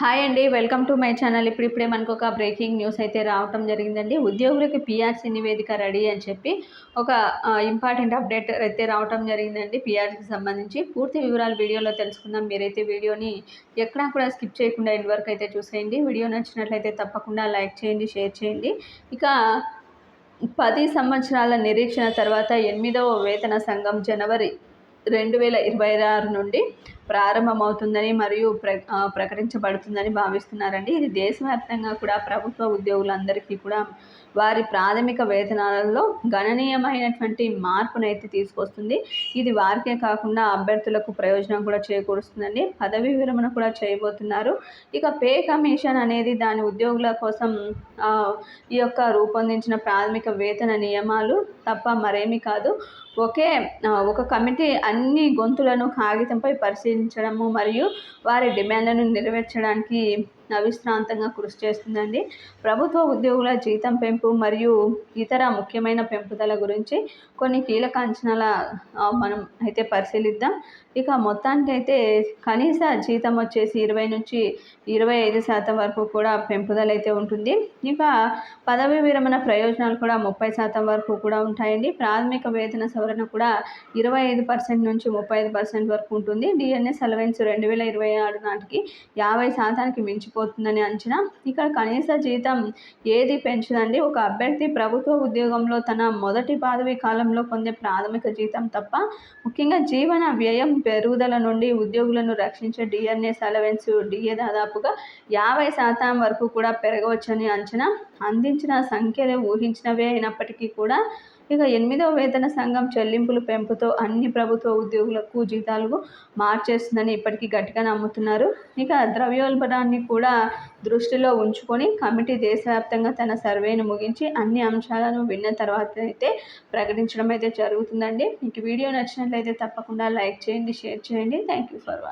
Hi అండి welcome to my channel. ఇప్పుడు ఇప్పుడే మనకు ఒక బ్రేకింగ్ న్యూస్ అయితే రావటం జరిగిందండి. ఉద్యోగులకి పిఆర్సీ నివేదిక రెడీ అని చెప్పి ఒక ఇంపార్టెంట్ అప్డేట్ అయితే రావటం జరిగిందండి పిఆర్సీకి సంబంధించి. పూర్తి వివరాలు వీడియోలో తెలుసుకుందాం. మీరైతే వీడియోని ఎక్కడా కూడా స్కిప్ చేయకుండా ఎండ్ వరకు అయితే చూసేయండి. వీడియో నచ్చినట్లయితే తప్పకుండా లైక్ చేయండి షేర్ చేయండి. ఇక పది సంవత్సరాల నిరీక్షణ తర్వాత ఎనిమిదవ వేతన సంఘం జనవరి రెండు వేల ఇరవై ఆరు నుండి ప్రారంభమవుతుందని మరియు ప్ర ప్రకటించబడుతుందని భావిస్తున్నారండి. ఇది దేశవ్యాప్తంగా కూడా ప్రభుత్వ ఉద్యోగులందరికీ కూడా వారి ప్రాథమిక వేతనాలలో గణనీయమైనటువంటి మార్పునైతే తీసుకొస్తుంది. ఇది వారికే కాకుండా అభ్యర్థులకు ప్రయోజనం కూడా చేకూరుస్తుందండి. పదవీ విరమణ కూడా చేయబోతున్నారు. ఇక పే కమిషన్ అనేది దాని ఉద్యోగుల కోసం ఈ యొక్క రూపొందించిన ప్రాథమిక వేతన నియమాలు తప్ప మరేమీ కాదు. ఒకే ఒక కమిటీ అన్ని గొంతులను కాగితంపై పరిశీలించడము మరియు వారి డిమాండ్లను నెరవేర్చడానికి అవిశ్రాంతంగా కృషి చేస్తుందండి. ప్రభుత్వ ఉద్యోగుల జీతం పెంపు మరియు ఇతర ముఖ్యమైన పెంపుదల గురించి కొన్ని కీలక అంచనాల మనం అయితే పరిశీలిద్దాం. ఇక మొత్తానికి అయితే కనీస జీతం వచ్చేసి ఇరవై నుంచి ఇరవై ఐదు శాతం వరకు కూడా పెంపుదల అయితే ఉంటుంది. ఇక పదవి విరమణ ప్రయోజనాలు కూడా ముప్పై శాతం వరకు కూడా ఉంటాయండి. ప్రాథమిక వేతన సవరణ కూడా ఇరవై ఐదు పర్సెంట్ నుంచి ముప్పై ఐదు పర్సెంట్ వరకు ఉంటుంది. డిఎన్ఎస్ అలవెన్స్ రెండు వేల ఇరవై ఆరు నాటికి యాభై శాతానికి మించిపో మించిపోతుందని అంచనా. ఇక్కడ కనీస జీతం ఏది పెంచదండి? ఒక అభ్యర్థి ప్రభుత్వ ఉద్యోగంలో తన మొదటి పదవీ కాలంలో పొందే ప్రాథమిక జీతం తప్ప ముఖ్యంగా జీవన వ్యయం పెరుగుదల నుండి ఉద్యోగులను రక్షించే డిఎన్ఎస్ అలవెన్స్ డిఏ దాదాపుగా యాభై శాతం వరకు కూడా పెరగవచ్చని అంచనా. అందించిన సంఖ్యలు ఊహించినవే అయినప్పటికీ కూడా ఇక ఎనిమిదవ వేతన సంఘం చెల్లింపులు పెంపుతో అన్ని ప్రభుత్వ ఉద్యోగులకు జీతాలు మార్చేస్తుందని ఇప్పటికీ గట్టిగా నమ్ముతున్నారు. ఇక ద్రవ్యోల్బణాన్ని కూడా దృష్టిలో ఉంచుకొని కమిటీ దేశవ్యాప్తంగా తన సర్వేను ముగించి అన్ని అంశాలను విన్న తర్వాత అయితే ప్రకటించడం అయితే జరుగుతుందండి. మీకు వీడియో నచ్చినట్లయితే తప్పకుండా లైక్ చేయండి షేర్ చేయండి. Thank you for watching